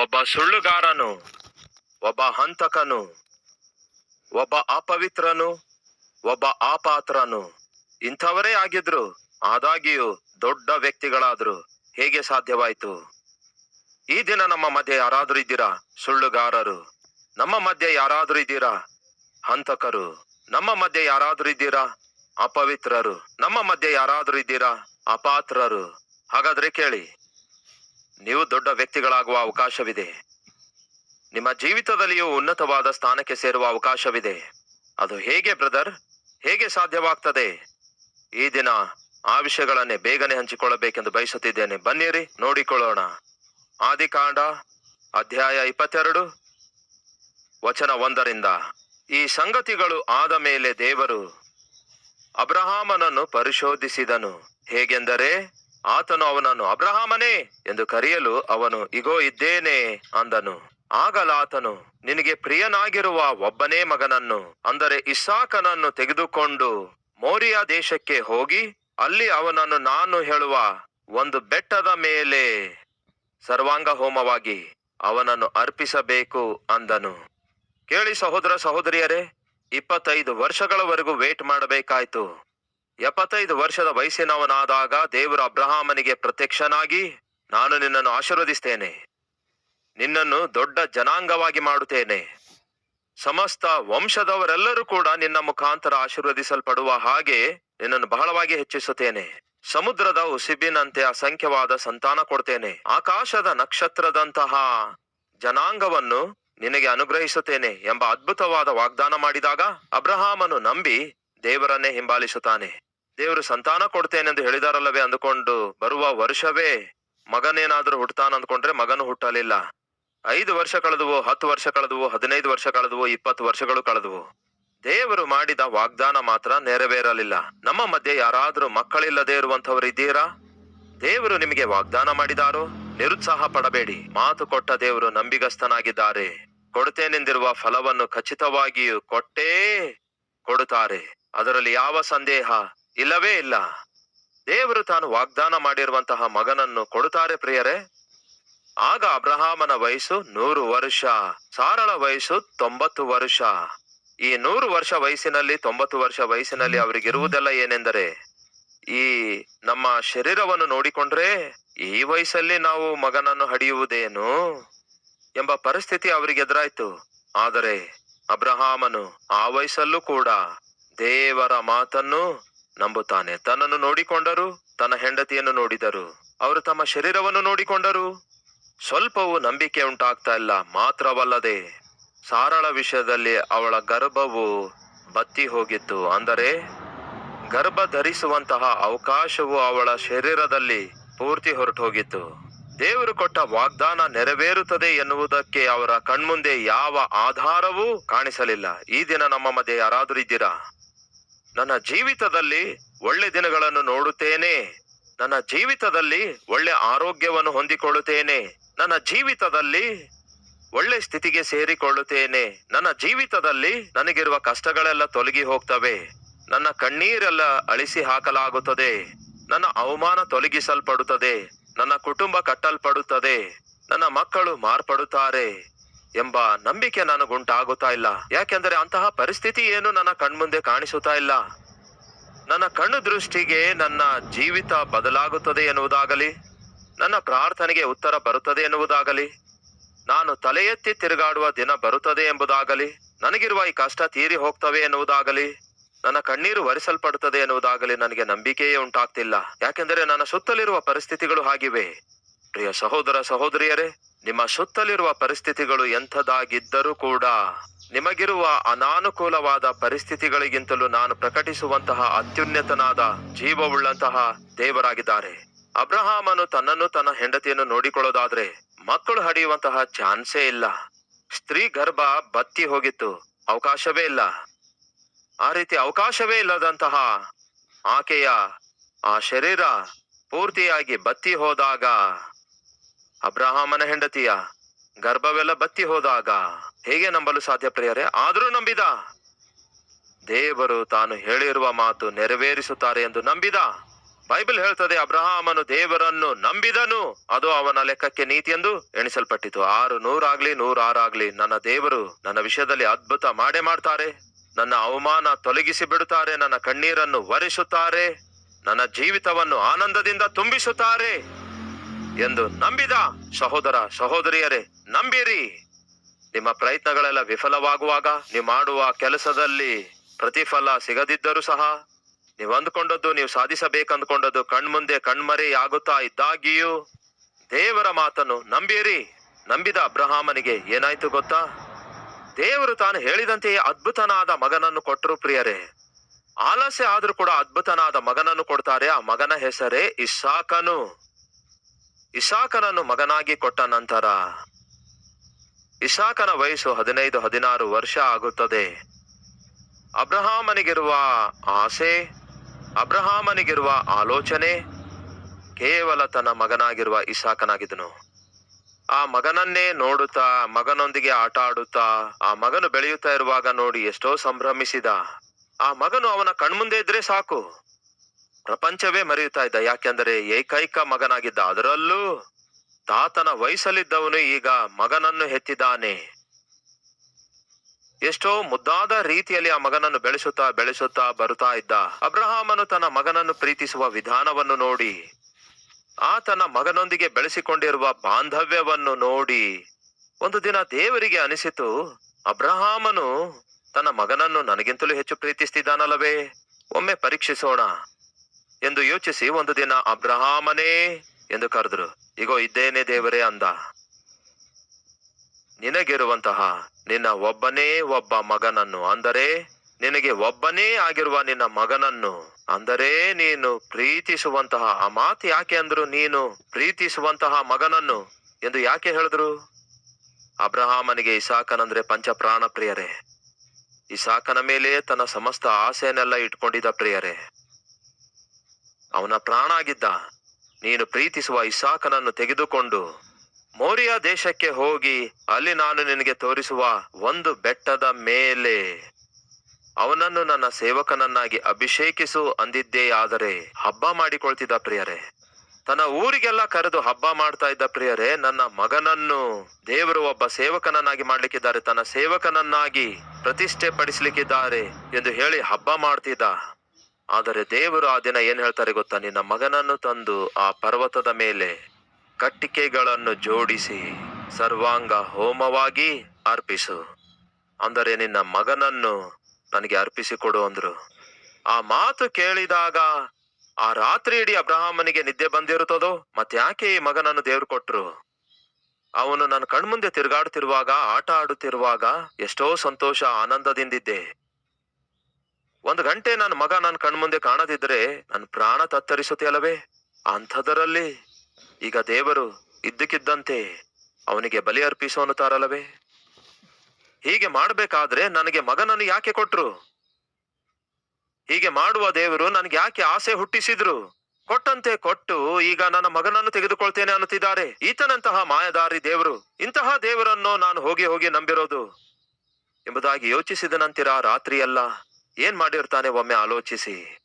ಒಬ್ಬ ಸುಳ್ಳುಗಾರನು, ಒಬ್ಬ ಹಂತಕನು, ಒಬ್ಬ ಅಪವಿತ್ರನು, ಒಬ್ಬ ಆಪಾತ್ರನು ಇಂಥವರೇ ಆಗಿದ್ರು, ಆದಾಗಿಯೂ ದೊಡ್ಡ ವ್ಯಕ್ತಿಗಳಾದ್ರು. ಹೇಗೆ ಸಾಧ್ಯವಾಯಿತು? ಈ ದಿನ ನಮ್ಮ ಮಧ್ಯೆ ಯಾರಾದ್ರೂ ಇದ್ದೀರಾ, ಸುಳ್ಳುಗಾರರು? ನಮ್ಮ ಮಧ್ಯೆ ಯಾರಾದ್ರೂ ಇದ್ದೀರಾ, ಹಂತಕರು? ನಮ್ಮ ಮಧ್ಯೆ ಯಾರಾದ್ರೂ ಇದ್ದೀರಾ, ಅಪವಿತ್ರರು? ನಮ್ಮ ಮಧ್ಯೆ ಯಾರಾದ್ರೂ ಇದ್ದೀರಾ, ಅಪಾತ್ರರು? ಹಾಗಾದ್ರೆ ಕೇಳಿ. ನೀವು ದೊಡ್ಡ ವ್ಯಕ್ತಿಗಳಾಗುವ ಅವಕಾಶವಿದೆ. ನಿಮ್ಮ ಜೀವಿತದಲ್ಲಿಯೂ ಉನ್ನತವಾದ ಸ್ಥಾನಕ್ಕೆ ಸೇರುವ ಅವಕಾಶವಿದೆ. ಅದು ಹೇಗೆ, ಬ್ರದರ್? ಹೇಗೆ ಸಾಧ್ಯವಾಗ್ತದೆ? ಈ ದಿನ ಆ ವಿಷಯಗಳನ್ನೇ ಬೇಗನೆ ಹಂಚಿಕೊಳ್ಳಬೇಕೆಂದು ಬಯಸುತ್ತಿದ್ದೇನೆ. ಬನ್ನಿರಿ, ನೋಡಿಕೊಳ್ಳೋಣ. ಆದಿಕಾಂಡ, ಅಧ್ಯಾಯ ಇಪ್ಪತ್ತೆರಡು, ವಚನ ಒಂದರಿಂದ, ಈ ಸಂಗತಿಗಳು ಆದ ಮೇಲೆ ದೇವರು ಅಬ್ರಹಾಮನನ್ನು ಪರಿಶೋಧಿಸಿದನು. ಹೇಗೆಂದರೆ ಆತನು ಅವನನ್ನು, ಅಬ್ರಹಾಮನೇ! ಎಂದು ಕರೆಯಲು ಅವನು, ಇಗೋ, ಇದ್ದೇನೆ! ಅಂದನು. ಆಗಲಾತನು ನಿನಗೆ ಪ್ರಿಯನಾಗಿರುವ ಒಬ್ಬನೇ ಮಗನನ್ನು, ಅಂದರೆ ಇಸಾಕನನ್ನು ತೆಗೆದುಕೊಂಡು ಮೋರಿಯಾ ದೇಶಕ್ಕೆ ಹೋಗಿ, ಅಲ್ಲಿ ಅವನನ್ನು ನಾನು ಹೇಳುವ ಒಂದು ಬೆಟ್ಟದ ಮೇಲೆ ಸರ್ವಾಂಗ ಹೋಮವಾಗಿ ಅವನನ್ನು ಅರ್ಪಿಸಬೇಕು, ಅಂದನು. ಕೇಳಿ ಸಹೋದರ ಸಹೋದರಿಯರೇ, ಇಪ್ಪತ್ತೈದು ವರ್ಷಗಳವರೆಗೂ ವೇಟ್ ಮಾಡಬೇಕಾಯ್ತು. ಎಪ್ಪತ್ತೈದು ವರ್ಷದ ವಯಸ್ಸಿನವನಾದಾಗ ದೇವರು ಅಬ್ರಹಾಮನಿಗೆ ಪ್ರತ್ಯಕ್ಷನಾಗಿ, ನಾನು ನಿನ್ನನ್ನು ಆಶೀರ್ವದಿಸ್ತೇನೆ. ನಿನ್ನನ್ನು ದೊಡ್ಡ ಜನಾಂಗವಾಗಿ ಮಾಡುತ್ತೇನೆ. ಸಮಸ್ತ ವಂಶದವರೆಲ್ಲರೂ ಕೂಡ ನಿನ್ನ ಮುಖಾಂತರ ಆಶೀರ್ವದಿಸಲ್ಪಡುವ ಹಾಗೆ ನಿನ್ನನ್ನು ಬಹಳವಾಗಿ ಹೆಚ್ಚಿಸುತ್ತೇನೆ. ಸಮುದ್ರದ ಉಸಿಬಿನಂತೆ ಅಸಂಖ್ಯವಾದ ಸಂತಾನ ಕೊಡ್ತೇನೆ. ಆಕಾಶದ ನಕ್ಷತ್ರದಂತಹ ಜನಾಂಗವನ್ನು ನಿನಗೆ ಅನುಗ್ರಹಿಸುತ್ತೇನೆ ಎಂಬ ಅದ್ಭುತವಾದ ವಾಗ್ದಾನ ಮಾಡಿದಾಗ ಅಬ್ರಹಾಮನು ನಂಬಿ ದೇವರನ್ನೇ ಹಿಂಬಾಲಿಸುತ್ತಾನೆ. ದೇವರು ಸಂತಾನ ಕೊಡ್ತೇನೆಂದು ಹೇಳಿದಾರಲ್ಲವೇ ಅಂದುಕೊಂಡು ಬರುವ ವರ್ಷವೇ ಮಗನೇನಾದ್ರೂ ಹುಟ್ಟತಾನ ಅಂದ್ಕೊಂಡ್ರೆ ಮಗನು ಹುಟ್ಟಲಿಲ್ಲ. ಐದು ವರ್ಷ ಕಳೆದುವು, ಹತ್ತು ವರ್ಷ ಕಳೆದುವು, ಹದಿನೈದು ವರ್ಷ ಕಳೆದುವು, ಇಪ್ಪತ್ತು ವರ್ಷಗಳು ಕಳೆದುವು. ದೇವರು ಮಾಡಿದ ವಾಗ್ದಾನ ಮಾತ್ರ ನೆರವೇರಲಿಲ್ಲ. ನಮ್ಮ ಮಧ್ಯೆ ಯಾರಾದ್ರೂ ಮಕ್ಕಳಿಲ್ಲದೆ ಇರುವಂತವರು ಇದ್ದೀರಾ? ದೇವರು ನಿಮಗೆ ವಾಗ್ದಾನ ಮಾಡಿದಾರೋ? ನಿರುತ್ಸಾಹ ಪಡಬೇಡಿ. ಮಾತು ಕೊಟ್ಟ ದೇವರು ನಂಬಿಗಸ್ತನಾಗಿದ್ದಾರೆ. ಕೊಡುತ್ತೇನೆಂದಿರುವ ಫಲವನ್ನು ಖಚಿತವಾಗಿಯೂ ಕೊಟ್ಟೇ ಕೊಡುತ್ತಾರೆ. ಅದರಲ್ಲಿ ಯಾವ ಸಂದೇಹ? ಇಲ್ಲವೇ ಇಲ್ಲ. ದೇವರು ತಾನು ವಾಗ್ದಾನ ಮಾಡಿರುವಂತಹ ಮಗನನ್ನು ಕೊಡುತ್ತಾರೆ ಪ್ರಿಯರೇ. ಆಗ ಅಬ್ರಹಾಮನ ವಯಸ್ಸು ನೂರು ವರ್ಷ, ಸಾರಳ ವಯಸ್ಸು ತೊಂಬತ್ತು ವರ್ಷ. ಈ ನೂರು ವರ್ಷ ವಯಸ್ಸಿನಲ್ಲಿ, ತೊಂಬತ್ತು ವರ್ಷ ವಯಸ್ಸಿನಲ್ಲಿ ಅವರಿಗಿರುವುದೆಲ್ಲ ಏನೆಂದರೆ, ಈ ನಮ್ಮ ಶರೀರವನ್ನು ನೋಡಿಕೊಂಡ್ರೆ ಈ ವಯಸ್ಸಲ್ಲಿ ನಾವು ಮಗನನ್ನು ಹಡಿಯುವುದೇನು ಎಂಬ ಪರಿಸ್ಥಿತಿ ಅವರಿಗೆ ಎದುರಾಯ್ತು. ಆದರೆ ಅಬ್ರಹಾಮನು ಆ ವಯಸ್ಸಲ್ಲೂ ಕೂಡ ದೇವರ ಮಾತನ್ನು ನಂಬುತ್ತಾನೆ. ತನ್ನನ್ನು ನೋಡಿಕೊಂಡರು, ತನ್ನ ಹೆಂಡತಿಯನ್ನು ನೋಡಿದರು. ಅವರು ತಮ್ಮ ಶರೀರವನ್ನು ನೋಡಿಕೊಂಡರು. ಸ್ವಲ್ಪವೂ ನಂಬಿಕೆ ಉಂಟಾಗ್ತಾ ಇಲ್ಲ, ಮಾತ್ರವಲ್ಲದೆ ಸಾರಳ ವಿಷಯದಲ್ಲಿ ಅವಳ ಗರ್ಭವು ಬತ್ತಿ ಹೋಗಿತ್ತು. ಅಂದರೆ ಗರ್ಭ ಧರಿಸುವಂತಹ ಅವಕಾಶವು ಅವಳ ಶರೀರದಲ್ಲಿ ಪೂರ್ತಿ ಹೊರಟು ಹೋಗಿತ್ತು ದೇವರು ಕೊಟ್ಟ ವಾಗ್ದಾನ ನೆರವೇರುತ್ತದೆ ಎನ್ನುವುದಕ್ಕೆ ಅವರ ಕಣ್ಮುಂದೆ ಯಾವ ಆಧಾರವೂ ಕಾಣಿಸಲಿಲ್ಲ. ಈ ದಿನ ನಮ್ಮ ಮಧ್ಯೆ ಯಾರಾದರೂ ಇದ್ದೀರಾ? ನನ್ನ ಜೀವಿತದಲ್ಲಿ ಒಳ್ಳೆ ದಿನಗಳನ್ನು ನೋಡುತ್ತೇನೆ. ನನ್ನ ಜೀವಿತದಲ್ಲಿ ಒಳ್ಳೆ ಆರೋಗ್ಯವನ್ನು ಹೊಂದಿಕೊಳ್ಳುತ್ತೇನೆ. ನನ್ನ ಜೀವಿತದಲ್ಲಿ ಒಳ್ಳೆ ಸ್ಥಿತಿಗೆ ಸೇರಿಕೊಳ್ಳುತ್ತೇನೆ. ನನ್ನ ಜೀವಿತದಲ್ಲಿ ನನಗಿರುವ ಕಷ್ಟಗಳೆಲ್ಲ ತೊಲಗಿ ಹೋಗ್ತವೆ. ನನ್ನ ಕಣ್ಣೀರೆಲ್ಲ ಅಳಿಸಿ ಹಾಕಲಾಗುತ್ತದೆ. ನನ್ನ ಅವಮಾನ ತೊಲಗಿಸಲ್ಪಡುತ್ತದೆ. ನನ್ನ ಕುಟುಂಬ ಕಟ್ಟಲ್ಪಡುತ್ತದೆ. ನನ್ನ ಮಕ್ಕಳು ಮಾರ್ಪಡುತ್ತಾರೆ. ಎಂಬ ನಂಬಿಕೆ ನನಗುಂಟಾಗುತ್ತಾ ಇಲ್ಲ. ಯಾಕೆಂದರೆ ಅಂತಹ ಪರಿಸ್ಥಿತಿ ಏನು ನನ್ನ ಕಣ್ಮುಂದೆ ಕಾಣಿಸುತ್ತಾ ಇಲ್ಲ. ನನ್ನ ಕಣ್ಣು ದೃಷ್ಟಿಗೆ ನನ್ನ ಜೀವಿತ ಬದಲಾಗುತ್ತದೆ ಎನ್ನುವುದಾಗಲಿ, ನನ್ನ ಪ್ರಾರ್ಥನೆಗೆ ಉತ್ತರ ಬರುತ್ತದೆ ಎನ್ನುವುದಾಗಲಿ, ನಾನು ತಲೆ ಎತ್ತಿ ತಿರುಗಾಡುವ ದಿನ ಬರುತ್ತದೆ ಎಂಬುದಾಗಲಿ, ನನಗಿರುವ ಈ ಕಷ್ಟ ತೀರಿ ಹೋಗ್ತವೆ ಎನ್ನುವುದಾಗಲಿ, ನನ್ನ ಕಣ್ಣೀರು ಒರೆಸಲ್ಪಡುತ್ತದೆ ಎನ್ನುವುದಾಗಲಿ ನನಗೆ ನಂಬಿಕೆಯೇ ಉಂಟಾಗ್ತಿಲ್ಲ. ಯಾಕೆಂದರೆ ನನ್ನ ಸುತ್ತಲಿರುವ ಪರಿಸ್ಥಿತಿಗಳು ಹಾಗಿವೆ. ಪ್ರಿಯ ಸಹೋದರ ಸಹೋದರಿಯರೇ ನಿಮ್ಮ ಸುತ್ತಲಿರುವ ಪರಿಸ್ಥಿತಿಗಳು ಎಂಥದಾಗಿದ್ದರೂ ಕೂಡ ನಿಮಗಿರುವ ಅನಾನುಕೂಲವಾದ ಪರಿಸ್ಥಿತಿಗಳಿಗಿಂತಲೂ ನಾನು ಪ್ರಕಟಿಸುವಂತಹ ಅತ್ಯುನ್ನತನಾದ ಜೀವವುಳ್ಳಂತಹ ದೇವರಾಗಿದ್ದಾರೆ. ಅಬ್ರಹಾಮನು ತನ್ನನ್ನು ತನ್ನ ಹೆಂಡತಿಯನ್ನು ನೋಡಿಕೊಳ್ಳೋದಾದ್ರೆ ಮಕ್ಕಳು ಹಡಿಯುವಂತಹ ಚಾನ್ಸೇ ಇಲ್ಲ. ಸ್ತ್ರೀ ಗರ್ಭ ಬತ್ತಿ ಹೋಗಿತ್ತು, ಅವಕಾಶವೇ ಇಲ್ಲ. ಆ ರೀತಿ ಅವಕಾಶವೇ ಇಲ್ಲದಂತಹ ಆಕೆಯ ಆ ಶರೀರ ಪೂರ್ತಿಯಾಗಿ ಬತ್ತಿ ಹೋದಾಗ ಅಬ್ರಹಾಮನ ಹೆಂಡತಿಯ ಗರ್ಭವೆಲ್ಲ ಬತ್ತಿ ಹೋದಾಗ ಹೇಗೆ ನಂಬಲು ಸಾಧ್ಯ ಪ್ರಿಯರೇ? ಆದರೂ ನಂಬಿದ. ದೇವರು ತಾನು ಹೇಳಿರುವ ಮಾತು ನೆರವೇರಿಸುತ್ತಾರೆ ಎಂದು ನಂಬಿದ. ಬೈಬಲ್ ಹೇಳ್ತದೆ, ಅಬ್ರಹಾಮನು ದೇವರನ್ನು ನಂಬಿದನು. ಅದು ಅವನ ಲೆಕ್ಕಕ್ಕೆ ನೀತಿ ಎಂದು ಎಣಿಸಲ್ಪಟ್ಟಿತು. ಆರು ನೂರಾಗ್ಲಿ, ನೂರಾರಾಗ್ಲಿ ನನ್ನ ದೇವರು ನನ್ನ ವಿಷಯದಲ್ಲಿ ಅದ್ಭುತ ಮಾಡೇ ಮಾಡ್ತಾರೆ. ನನ್ನ ಅವಮಾನ ತೊಲಗಿಸಿ ಬಿಡುತ್ತಾರೆ. ನನ್ನ ಕಣ್ಣೀರನ್ನು ಒರೆಸುತ್ತಾರೆ. ನನ್ನ ಜೀವಿತವನ್ನು ಆನಂದದಿಂದ ತುಂಬಿಸುತ್ತಾರೆ. ಎಂದು ನಂಬಿದ ಸಹೋದರ ಸಹೋದರಿಯರೇ, ನಂಬಿರಿ. ನಿಮ್ಮ ಪ್ರಯತ್ನಗಳೆಲ್ಲ ವಿಫಲವಾಗುವಾಗ, ನೀವು ಮಾಡುವ ಕೆಲಸದಲ್ಲಿ ಪ್ರತಿಫಲ ಸಿಗದಿದ್ದರೂ ಸಹ, ನೀವು ಅಂದ್ಕೊಂಡದ್ದು, ನೀವು ಸಾಧಿಸಬೇಕಂದ್ಕೊಂಡದ್ದು ಕಣ್ಮುಂದೆ ಕಣ್ಮರೆ ಆಗುತ್ತಾ ಇದ್ದಾಗಿಯೂ ದೇವರ ಮಾತನ್ನು ನಂಬಿರಿ. ನಂಬಿದ ಅಬ್ರಹಾಮನಿಗೆ ಏನಾಯ್ತು ಗೊತ್ತಾ? ದೇವರು ತಾನು ಹೇಳಿದಂತೆಯೇ ಅದ್ಭುತನಾದ ಮಗನನ್ನು ಕೊಟ್ಟರು ಪ್ರಿಯರೇ. ಆಲಸ್ಯ ಆದ್ರೂ ಕೂಡ ಅದ್ಭುತನಾದ ಮಗನನ್ನು ಕೊಡ್ತಾರೆ. ಆ ಮಗನ ಹೆಸರೇ ಇಸಾಕನು ಇಸಾಕನನ್ನು ಮಗನಾಗಿ ಕೊಟ್ಟ ನಂತರ ಇಸಾಕನ ವಯಸ್ಸು ಹದಿನೈದು, ಹದಿನಾರು ವರ್ಷ ಆಗುತ್ತದೆ. ಅಬ್ರಹಾಮನಿಗಿರುವ ಆಸೆ, ಅಬ್ರಹಾಮನಿಗಿರುವ ಆಲೋಚನೆ ಕೇವಲ ತನ್ನ ಮಗನಾಗಿರುವ ಇಸಾಕನಾಗಿದ್ದನು. ಆ ಮಗನನ್ನೇ ನೋಡುತ್ತಾ, ಮಗನೊಂದಿಗೆ ಆಟ ಆಡುತ್ತಾ ಆ ಮಗನು ಬೆಳೆಯುತ್ತಾ ಇರುವಾಗ ನೋಡಿ ಎಷ್ಟೋ ಸಂಭ್ರಮಿಸಿದ. ಆ ಮಗನು ಅವನ ಕಣ್ಮುಂದೆ ಇದ್ರೆ ಸಾಕು. ಪ್ರಪಂಚವೇ ಮರೆಯುತ್ತಾ ಇದ್ದ. ಯಾಕೆಂದರೆ ಏಕೈಕ ಮಗನಾಗಿದ್ದ. ಅದರಲ್ಲೂ ತಾತನ ವಯಸ್ಸಲ್ಲಿದ್ದವನು ಈಗ ಮಗನನ್ನು ಹೆತ್ತಿದ್ದಾನೆ. ಎಷ್ಟೋ ಮುದ್ದಾದ ರೀತಿಯಲ್ಲಿ ಆ ಮಗನನ್ನು ಬೆಳೆಸುತ್ತಾ ಬೆಳೆಸುತ್ತಾ ಬರುತ್ತಾ ಇದ್ದ. ಅಬ್ರಹಾಮನು ತನ್ನ ಮಗನನ್ನು ಪ್ರೀತಿಸುವ ವಿಧಾನವನ್ನು ನೋಡಿ ಆ ತನ್ನ ಮಗನೊಂದಿಗೆ ಬೆಳೆಸಿಕೊಂಡಿರುವ ಬಾಂಧವ್ಯವನ್ನು ನೋಡಿ, ಒಂದು ದಿನ ದೇವರಿಗೆ ಅನಿಸಿತು, ಅಬ್ರಹಾಮನು ತನ್ನ ಮಗನನ್ನು ನನಗಿಂತಲೂ ಹೆಚ್ಚು ಪ್ರೀತಿಸ್ತಿದ್ದಾನಲ್ಲವೇ? ಒಮ್ಮೆ ಪರೀಕ್ಷಿಸೋಣ. ಎಂದು ಯೋಚಿಸಿ ಒಂದು ದಿನ ಅಬ್ರಹಾಮನೇ ಎಂದು ಕರೆದ್ರು, ಇಗೋ, ಇದ್ದೇನೆ ದೇವರೇ ಅಂದ. ನಿನಗಿರುವಂತಹ ನಿನ್ನ ಒಬ್ಬನೇ ಒಬ್ಬ ಮಗನನ್ನು ಅಂದರೆ, ನಿನಗೆ ಒಬ್ಬನೇ ಆಗಿರುವ ನಿನ್ನ ಮಗನನ್ನು ಅಂದರೆ, ನೀನು ಪ್ರೀತಿಸುವಂತಹ ಆ ಮಾತು ಯಾಕೆ ಅಂದ್ರು, ನೀನು ಪ್ರೀತಿಸುವಂತಹ ಮಗನನ್ನು ಎಂದು ಯಾಕೆ ಹೇಳಿದ್ರು? ಅಬ್ರಹಾಮನಿಗೆ ಇಸಾಕನಂದ್ರೆ ಪಂಚ ಪ್ರಾಣ ಪ್ರಿಯರೇ. ಇಸಾಕನ ಮೇಲೆ ತನ್ನ ಸಮಸ್ತ ಆಸೆಯನ್ನೆಲ್ಲ ಇಟ್ಕೊಂಡಿದ್ದ ಪ್ರಿಯರೇ. ಅವನ ಪ್ರಾಣಾಗಿದ್ದ. ನೀನು ಪ್ರೀತಿಸುವ ಇಸಾಕನನ್ನು ತೆಗೆದುಕೊಂಡು ಮೋರಿಯ ದೇಶಕ್ಕೆ ಹೋಗಿ ಅಲ್ಲಿ ನಾನು ನಿನಗೆ ತೋರಿಸುವ ಒಂದು ಬೆಟ್ಟದ ಮೇಲೆ ಅವನನ್ನು ನನ್ನ ಸೇವಕನನ್ನಾಗಿ ಅಭಿಷೇಕಿಸು ಅಂದಿದ್ದೇ ಆದರೆ ಹಬ್ಬ ಮಾಡಿಕೊಳ್ತಿದ್ದ ಪ್ರಿಯರೇ. ತನ್ನ ಊರಿಗೆಲ್ಲ ಕರೆದು ಹಬ್ಬ ಮಾಡ್ತಾ ಇದ್ದ ಪ್ರಿಯರೇ, ನನ್ನ ಮಗನನ್ನು ದೇವರು ಒಬ್ಬ ಸೇವಕನನ್ನಾಗಿ ಮಾಡ್ಲಿಕ್ಕಿದ್ದಾರೆ, ತನ್ನ ಸೇವಕನನ್ನಾಗಿ ಪ್ರತಿಷ್ಠೆ ಪಡಿಸ್ಲಿಕ್ಕಿದ್ದಾರೆ ಎಂದು ಹೇಳಿ ಹಬ್ಬ ಮಾಡ್ತಿದ್ದ. ಆದರೆ ದೇವರು ಆ ದಿನ ಏನ್ ಹೇಳ್ತಾರೆ ಗೊತ್ತಾ? ನಿನ್ನ ಮಗನನ್ನು ತಂದು ಆ ಪರ್ವತದ ಮೇಲೆ ಕಟ್ಟಿಕೆಗಳನ್ನು ಜೋಡಿಸಿ ಸರ್ವಾಂಗ ಹೋಮವಾಗಿ ಅರ್ಪಿಸು. ಅಂದರೆ ನಿನ್ನ ಮಗನನ್ನು ನನಗೆ ಅರ್ಪಿಸಿಕೊಡು ಅಂದ್ರು. ಆ ಮಾತು ಕೇಳಿದಾಗ ಆ ರಾತ್ರಿ ಇಡೀ ಅಬ್ರಹಾಮನಿಗೆ ನಿದ್ದೆ ಬಂದಿರುತ್ತದೋ? ಮತ್ತೆ ಯಾಕೆ ಈ ಮಗನನ್ನು ದೇವ್ರು ಕೊಟ್ರು? ಅವನು ನನ್ನ ಕಣ್ಮುಂದೆ ತಿರುಗಾಡುತ್ತಿರುವಾಗ ಆಟ ಆಡುತ್ತಿರುವಾಗ ಎಷ್ಟೋ ಸಂತೋಷ ಆನಂದದಿಂದಿದ್ದೆ. ಒಂದು ಗಂಟೆ ನನ್ನ ಮಗ ನನ್ನ ಕಣ್ಮುಂದೆ ಕಾಣದಿದ್ರೆ ನನ್ನ ಪ್ರಾಣ ತತ್ತರಿಸುತ್ತೆ ಅಲ್ಲವೇ? ಅಂಥದರಲ್ಲಿ ಈಗ ದೇವರು ಇದ್ದಕ್ಕಿದ್ದಂತೆ ಅವನಿಗೆ ಬಲಿ ಅರ್ಪಿಸು ಅನ್ನುತ್ತಾರಲ್ಲವೇ? ಹೀಗೆ ಮಾಡಬೇಕಾದ್ರೆ ನನಗೆ ಮಗನನ್ನು ಯಾಕೆ ಕೊಟ್ರು? ಹೀಗೆ ಮಾಡುವ ದೇವರು ನನಗೆ ಯಾಕೆ ಆಸೆ ಹುಟ್ಟಿಸಿದ್ರು? ಕೊಟ್ಟಂತೆ ಕೊಟ್ಟು ಈಗ ನನ್ನ ಮಗನನ್ನು ತೆಗೆದುಕೊಳ್ತೇನೆ ಅನ್ನುತ್ತಿದ್ದಾರೆ. ಈತನಂತಹ ಮಾಯದಾರಿ ದೇವರು, ಇಂತಹ ದೇವರನ್ನು ನಾನು ಹೋಗಿ ಹೋಗಿ ನಂಬಿರೋದು ಎಂಬುದಾಗಿ ಯೋಚಿಸಿದ ನಂತರ ರಾತ್ರಿಯೆಲ್ಲ ಏನ್ ಮಾಡಿರ್ತಾನೆ ಒಮ್ಮೆ ಆಲೋಚಿಸಿ?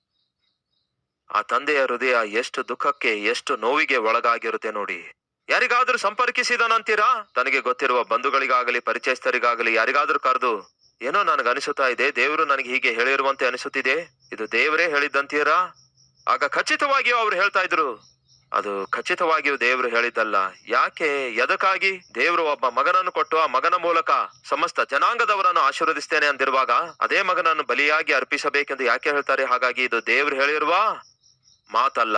ಆ ತಂದೆಯ ಹೃದಯ ಎಷ್ಟು ದುಃಖಕ್ಕೆ, ಎಷ್ಟು ನೋವಿಗೆ ಒಳಗಾಗಿರುತ್ತೆ ನೋಡಿ. ಯಾರಿಗಾದ್ರೂ ಸಂಪರ್ಕಿಸಿದನಂತೀರಾ? ತನಗೆ ಗೊತ್ತಿರುವ ಬಂಧುಗಳಿಗಾಗಲಿ, ಪರಿಚಯಸ್ಥರಿಗಾಗಲಿ, ಯಾರಿಗಾದ್ರೂ ಕರೆದು, ಏನೋ ನನಗೆ ಅನಿಸುತ್ತಾ ಇದೆ, ದೇವರು ನನಗೆ ಹೀಗೆ ಹೇಳಿರುವಂತೆ ಅನಿಸುತ್ತಿದೆ, ಇದು ದೇವರೇ ಹೇಳಿದ್ದಂತೀರಾ? ಆಗ ಖಚಿತವಾಗಿಯೂ ಅವ್ರು ಹೇಳ್ತಾ ಇದ್ರು ಅದು ಖಚಿತವಾಗಿಯೂ ದೇವರು ಹೇಳಿದ್ದಲ್ಲ. ಯಾಕೆ? ಎದಕ್ಕಾಗಿ? ದೇವರು ಒಬ್ಬ ಮಗನನ್ನು ಕೊಟ್ಟು ಆ ಮಗನ ಮೂಲಕ ಸಮಸ್ತ ಜನಾಂಗದವರನ್ನು ಆಶೀರ್ವದಿಸ್ತೇನೆ ಅಂದಿರುವಾಗ ಅದೇ ಮಗನನ್ನು ಬಲಿಯಾಗಿ ಅರ್ಪಿಸಬೇಕೆಂದು ಯಾಕೆ ಹೇಳ್ತಾರೆ? ಹಾಗಾಗಿ ಇದು ದೇವ್ರು ಹೇಳಿರುವ ಮಾತಲ್ಲ.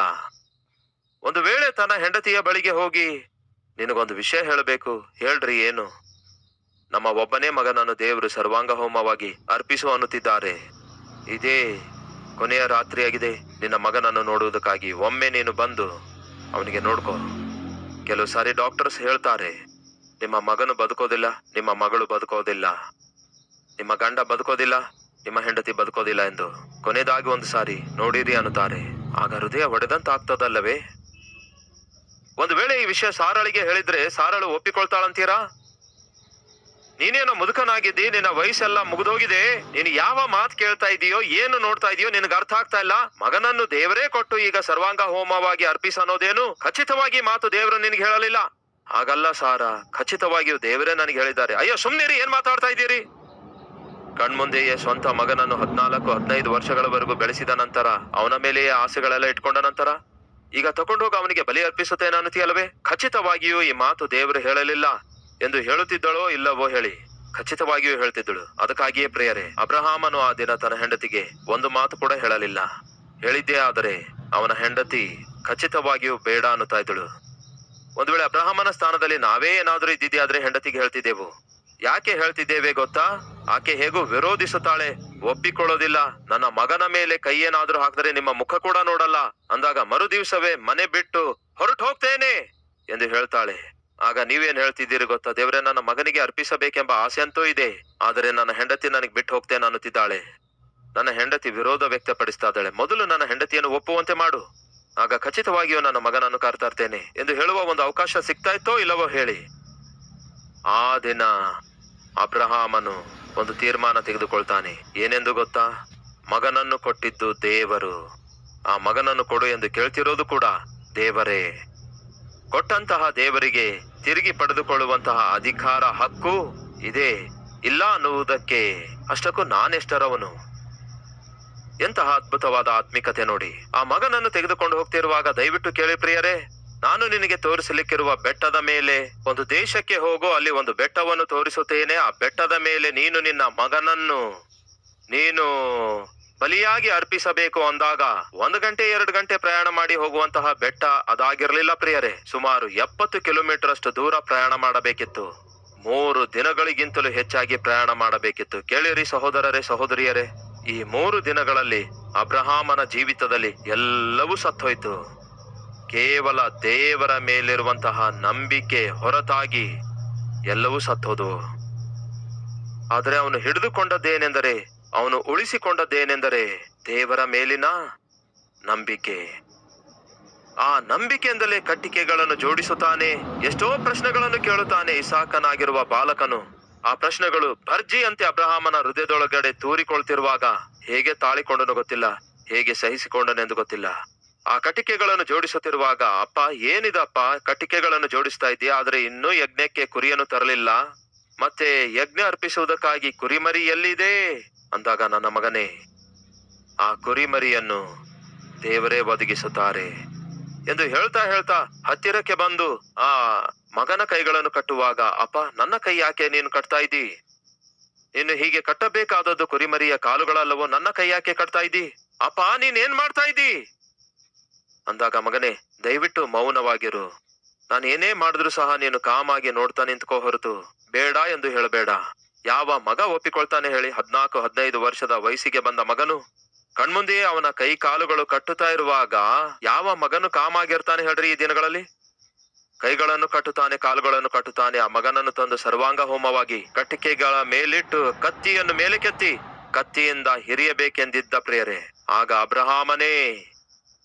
ಒಂದು ವೇಳೆ ತನ್ನ ಹೆಂಡತಿಯ ಬಳಿಗೆ ಹೋಗಿ ನಿನಗೊಂದು ವಿಷಯ ಹೇಳಬೇಕು. ಹೇಳ್ರಿ, ಏನು? ನಮ್ಮ ಒಬ್ಬನೇ ಮಗನನ್ನು ದೇವರು ಸರ್ವಾಂಗ ಹೋಮವಾಗಿ ಅರ್ಪಿಸು ಅನ್ನುತ್ತಿದ್ದಾರೆ. ಇದೇ ಕೊನೆಯ ರಾತ್ರಿಯಾಗಿದೆ. ನಿನ್ನ ಮಗನನ್ನು ನೋಡುವುದಕ್ಕಾಗಿ ಒಮ್ಮೆ ನೀನು ಬಂದು ಅವನಿಗೆ ನೋಡ್ಕೋ. ಕೆಲವು ಸಾರಿ ಡಾಕ್ಟರ್ಸ್ ಹೇಳ್ತಾರೆ, ನಿಮ್ಮ ಮಗನು ಬದುಕೋದಿಲ್ಲ, ನಿಮ್ಮ ಮಗಳು ಬದುಕೋದಿಲ್ಲ. ನಿಮ್ಮ ಗಂಡ ಬದುಕೋದಿಲ್ಲ, ನಿಮ್ಮ ಹೆಂಡತಿ ಬದುಕೋದಿಲ್ಲ ಎಂದು. ಕೊನೆಯದಾಗಿ ಒಂದು ಸಾರಿ, ನೋಡಿರಿ ಅನ್ನುತ್ತಾರೆ. ಆಗ ಹೃದಯ ಒಡೆದಂತಾಗ್ತದಲ್ಲವೇ? ಒಂದು ವೇಳೆ ಈ ವಿಷಯ ಸಾರಳಿಗೆ ಹೇಳಿದ್ರೆ ಸಾರಳು ಒಪ್ಪಿಕೊಳ್ತಾಳಂತೀರಾ? ನೀನೇನೋ ಮುದುಕನಾಗಿದ್ದಿ, ನಿನ್ನ ವಯಸ್ಸೆಲ್ಲ ಮುಗಿದೋಗಿದೆ, ನೀನು ಯಾವ ಮಾತು ಕೇಳ್ತಾ ಇದೀಯೋ, ಏನು ನೋಡ್ತಾ ಇದೀಯೋ ನಿನಗೆ ಅರ್ಥ ಆಗ್ತಾ ಇಲ್ಲ. ಮಗನನ್ನು ದೇವರೇ ಕೊಟ್ಟು ಈಗ ಸರ್ವಾಂಗ ಹೋಮವಾಗಿ ಅರ್ಪಿಸನ್ನೋದೇನು ಖಚಿತವಾಗಿ ಮಾತು ದೇವರು ನಿನಗೆ ಹೇಳಲಿಲ್ಲ. ಹಾಗಲ್ಲ ಸಾರ, ಖಚಿತವಾಗಿಯೂ ದೇವರೇ ನನಗೆ ಹೇಳಿದ್ದಾರೆ. ಅಯ್ಯೋ, ಸುಮ್ನಿರಿ, ಏನ್ ಮಾತಾಡ್ತಾ ಇದ್ದೀರಿ? ಕಣ್ಮುಂದೆಯೇ ಸ್ವಂತ ಮಗನನ್ನು ಹದಿನಾಲ್ಕು, ಹದಿನೈದು ವರ್ಷಗಳವರೆಗೂ ಬೆಳೆಸಿದ ನಂತರ, ಅವನ ಮೇಲೆಯೇ ಆಸೆಗಳೆಲ್ಲ ಇಟ್ಕೊಂಡ ನಂತರ? ಈಗ ತಗೊಂಡೋಗ ಅವನಿಗೆ ಬಲಿ ಅರ್ಪಿಸುತ್ತೇನೆ ಅನ್ನತೀಯಲ್ವೇ ಖಚಿತವಾಗಿಯೂ ಈ ಮಾತು ದೇವರು ಹೇಳಲಿಲ್ಲ. ಎಂದು ಹೇಳುತ್ತಿದ್ದಳೋ ಇಲ್ಲವೋ ಹೇಳಿ. ಖಚಿತವಾಗಿಯೂ ಹೇಳ್ತಿದ್ದಳು. ಅದಕ್ಕಾಗಿಯೇ ಪ್ರಿಯರೇ, ಅಬ್ರಹಾಮನು ಆ ದಿನ ತನ್ನ ಹೆಂಡತಿಗೆ ಒಂದು ಮಾತು ಕೂಡ ಹೇಳಲಿಲ್ಲ. ಹೇಳಿದ್ದೇ ಆದರೆ ಅವನ ಹೆಂಡತಿ ಖಚಿತವಾಗಿಯೂ ಬೇಡ ಅನ್ನುತ್ತಾ ಇದ್ದಳು. ಒಂದು ವೇಳೆ ಅಬ್ರಹಾಮನ ಸ್ಥಾನದಲ್ಲಿ ನಾವೇ ಏನಾದರೂ ಇದ್ದಿದ್ದೆ ಹೆಂಡತಿಗೆ ಹೇಳ್ತಿದ್ದೆವು. ಯಾಕೆ ಹೇಳ್ತಿದ್ದೇವೆ ಗೊತ್ತಾ? ಆಕೆ ಹೇಗೂ ವಿರೋಧಿಸುತ್ತಾಳೆ, ಒಪ್ಪಿಕೊಳ್ಳೋದಿಲ್ಲ. ನನ್ನ ಮಗನ ಮೇಲೆ ಕೈ ಏನಾದ್ರೂ ಹಾಕಿದ್ರೆ ನಿಮ್ಮ ಮುಖ ಕೂಡ ನೋಡಲ್ಲ. ಅಂದಾಗ ಮರು ಮನೆ ಬಿಟ್ಟು ಹೊರಟು ಹೋಗ್ತೇನೆ ಎಂದು ಹೇಳ್ತಾಳೆ. ಆಗ ನೀವೇನ್ ಹೇಳ್ತಿದ್ದೀರಿ ಗೊತ್ತಾ? ದೇವರೇ, ನನ್ನ ಮಗನಿಗೆ ಅರ್ಪಿಸಬೇಕೆಂಬ ಆಸೆ ಅಂತೂ ಇದೆ. ಆದರೆ ನನ್ನ ಹೆಂಡತಿ ನನಗೆ ಬಿಟ್ಟು ಹೋಗ್ತೇನೆ ಅನ್ನುತ್ತಿದ್ದಾಳೆ. ನನ್ನ ಹೆಂಡತಿ ವಿರೋಧ ವ್ಯಕ್ತಪಡಿಸ್ತಾ ಇದ್ದಾಳೆ. ಮೊದಲು ನನ್ನ ಹೆಂಡತಿಯನ್ನು ಒಪ್ಪುವಂತೆ ಮಾಡು. ಆಗ ಖಚಿತವಾಗಿಯೂ ನನ್ನ ಮಗನನ್ನು ಇರ್ತೇನೆ ಎಂದು ಹೇಳುವ ಒಂದು ಅವಕಾಶ ಸಿಗ್ತಾ ಇತ್ತೋ ಇಲ್ಲವೋ ಹೇಳಿ. ಆ ದಿನ ಅಬ್ರಹಾಮನು ಒಂದು ತೀರ್ಮಾನ ತೆಗೆದುಕೊಳ್ತಾನೆ. ಏನೆಂದು ಗೊತ್ತಾ? ಮಗನನ್ನು ಕೊಟ್ಟಿದ್ದು ದೇವರು. ಆ ಮಗನನ್ನು ಕೊಡು ಎಂದು ಕೇಳ್ತಿರೋದು ಕೂಡ ದೇವರೇ. ಕೊಟ್ಟಂತಹ ದೇವರಿಗೆ ತಿರುಗಿ ಪಡೆದುಕೊಳ್ಳುವಂತಹ ಅಧಿಕಾರ ಹಕ್ಕು ಇದೆ. ಇಲ್ಲ ಅನ್ನುವುದಕ್ಕೆ ಅಷ್ಟಕ್ಕೂ ನಾನೆಷ್ಟರವನು? ಎಂತಹ ಅದ್ಭುತವಾದ ಆತ್ಮಿಕತೆ ನೋಡಿ. ಆ ಮಗನನ್ನು ತೆಗೆದುಕೊಂಡು ಹೋಗ್ತಿರುವಾಗ ದಯವಿಟ್ಟು ಕೇಳಿ ಪ್ರಿಯರೇ, ನಾನು ನಿನಗೆ ತೋರಿಸಲಿಕ್ಕಿರುವ ಬೆಟ್ಟದ ಮೇಲೆ ಒಂದು ದೇಶಕ್ಕೆ ಹೋಗು ಅಲ್ಲಿ ಒಂದು ಬೆಟ್ಟವನ್ನು ತೋರಿಸುತ್ತೇನೆ. ಆ ಬೆಟ್ಟದ ಮೇಲೆ ನೀನು ನಿನ್ನ ಮಗನನ್ನು, ನೀನು ಬಲಿಯಾಗಿ ಅರ್ಪಿಸಬೇಕು ಅಂದಾಗ ಒಂದು ಗಂಟೆ ಎರಡು ಗಂಟೆ ಪ್ರಯಾಣ ಮಾಡಿ ಹೋಗುವಂತಹ ಬೆಟ್ಟ ಅದಾಗಿರಲಿಲ್ಲ ಪ್ರಿಯರೇ. ಸುಮಾರು ಎಪ್ಪತ್ತು ಕಿಲೋಮೀಟರ್ ಅಷ್ಟು ದೂರ ಪ್ರಯಾಣ ಮಾಡಬೇಕಿತ್ತು. ಮೂರು ದಿನಗಳಿಗಿಂತಲೂ ಹೆಚ್ಚಾಗಿ ಪ್ರಯಾಣ ಮಾಡಬೇಕಿತ್ತು. ಕೇಳಿರಿ ಸಹೋದರರೇ, ಸಹೋದರಿಯರೇ, ಈ ಮೂರು ದಿನಗಳಲ್ಲಿ ಅಬ್ರಹಾಮನ ಜೀವಿತದಲ್ಲಿ ಎಲ್ಲವೂ ಸತ್ತೋಯ್ತು. ಕೇವಲ ದೇವರ ಮೇಲಿರುವಂತಹ ನಂಬಿಕೆ ಹೊರತಾಗಿ ಎಲ್ಲವೂ ಸತ್ತೋದು ಆದರೆ ಅವನು ಹಿಡಿದುಕೊಂಡದ್ದೇನೆಂದರೆ ಅವನು ಉಳಿಸಿಕೊಂಡದ್ದೇನೆಂದರೆ ದೇವರ ಮೇಲಿನ ನಂಬಿಕೆ. ಆ ನಂಬಿಕೆಯಿಂದಲೇ ಕಟ್ಟಿಕೆಗಳನ್ನು ಜೋಡಿಸುತ್ತಾನೆ, ಎಷ್ಟೋ ಪ್ರಶ್ನೆಗಳನ್ನು ಕೇಳುತ್ತಾನೆ ಇಸಾಕನಾಗಿರುವ ಬಾಲಕನು. ಆ ಪ್ರಶ್ನೆಗಳು ಭರ್ಜಿಯಂತೆ ಅಬ್ರಹಾಮನ ಹೃದಯದೊಳಗಡೆ ತೂರಿಕೊಳ್ತಿರುವಾಗ ಹೇಗೆ ತಾಳಿಕೊಂಡನು ಗೊತ್ತಿಲ್ಲ, ಹೇಗೆ ಸಹಿಸಿಕೊಂಡನೆಂದು ಗೊತ್ತಿಲ್ಲ. ಆ ಕಟ್ಟಿಗೆಗಳನ್ನು ಜೋಡಿಸುತ್ತಿರುವಾಗ, ಅಪ್ಪ, ಏನಿದಪ್ಪ? ಕಟ್ಟಿಗೆಗಳನ್ನು ಜೋಡಿಸ್ತಾ ಇದ್ದೀಯ? ಆದ್ರೆ ಇನ್ನೂ ಯಜ್ಞಕ್ಕೆ ಕುರಿಯನ್ನು ತರಲಿಲ್ಲ. ಮತ್ತೆ ಯಜ್ಞ ಅರ್ಪಿಸುವುದಕ್ಕಾಗಿ ಕುರಿಮರಿ ಎಲ್ಲಿದೆ? ಅಂದಾಗ ನನ್ನ ಮಗನೇ, ಆ ಕುರಿಮರಿಯನ್ನು ದೇವರೇ ಒದಗಿಸುತ್ತಾರೆ ಎಂದು ಹೇಳ್ತಾ ಹೇಳ್ತಾ ಹತ್ತಿರಕ್ಕೆ ಬಂದು ಆ ಮಗನ ಕೈಗಳನ್ನು ಕಟ್ಟುವಾಗ, ಅಪ್ಪ, ನನ್ನ ಕೈ ಯಾಕೆ ನೀನು ಕಟ್ತಾ ಇದ್ದೀ? ಇನ್ನು ಹೀಗೆ ಕಟ್ಟಬೇಕಾದದ್ದು ಕುರಿಮರಿಯ ಕಾಲುಗಳಲ್ಲವೋ, ನನ್ನ ಕೈ ಯಾಕೆ ಕಟ್ತಾ ಇದ್ದೀ? ಅಪ್ಪ, ನೀನ್ ಏನ್ ಮಾಡ್ತಾ ಇದ್ದೀ? ಅಂದಾಗ ಮಗನೇ, ದಯವಿಟ್ಟು ಮೌನವಾಗಿರು. ನಾನು ಏನೇ ಮಾಡಿದ್ರು ಸಹ ನೀನು ಕಾಮಾಗಿ ನೋಡ್ತಾ ನಿಂತ್ಕೋ ಹೊರತು. ಬೇಡ ಎಂದು ಹೇಳಬೇಡ. ಯಾವ ಮಗ ಒಪ್ಪಿಕೊಳ್ತಾನೆ ಹೇಳಿ ಹದ್ನಾಲ್ಕು, ಹದಿನೈದು ವರ್ಷದ ವಯಸ್ಸಿಗೆ ಬಂದ ಮಗನು? ಕಣ್ಮುಂದೆಯೇ ಅವನ ಕೈ ಕಾಲುಗಳು ಕಟ್ಟುತ್ತಾ ಇರುವಾಗ ಯಾವ ಮಗನು ಕಾಮಾಗಿರ್ತಾನೆ ಹೇಳ್ರಿ ಈ ದಿನಗಳಲ್ಲಿ? ಕೈಗಳನ್ನು ಕಟ್ಟುತ್ತಾನೆ, ಕಾಲುಗಳನ್ನು ಕಟ್ಟುತ್ತಾನೆ, ಆ ಮಗನನ್ನು ತಂದು ಸರ್ವಾಂಗ ಹೋಮವಾಗಿ ಕಟ್ಟಿಗೆಗಳ ಮೇಲಿಟ್ಟು ಕತ್ತಿಯನ್ನು ಮೇಲೆ ಕೆತ್ತಿ ಕತ್ತಿಯಿಂದ ಹಿರಿಯಬೇಕೆಂದಿದ್ದ ಪ್ರೇರೆ ಆಗ ಅಬ್ರಹಾಮನೇ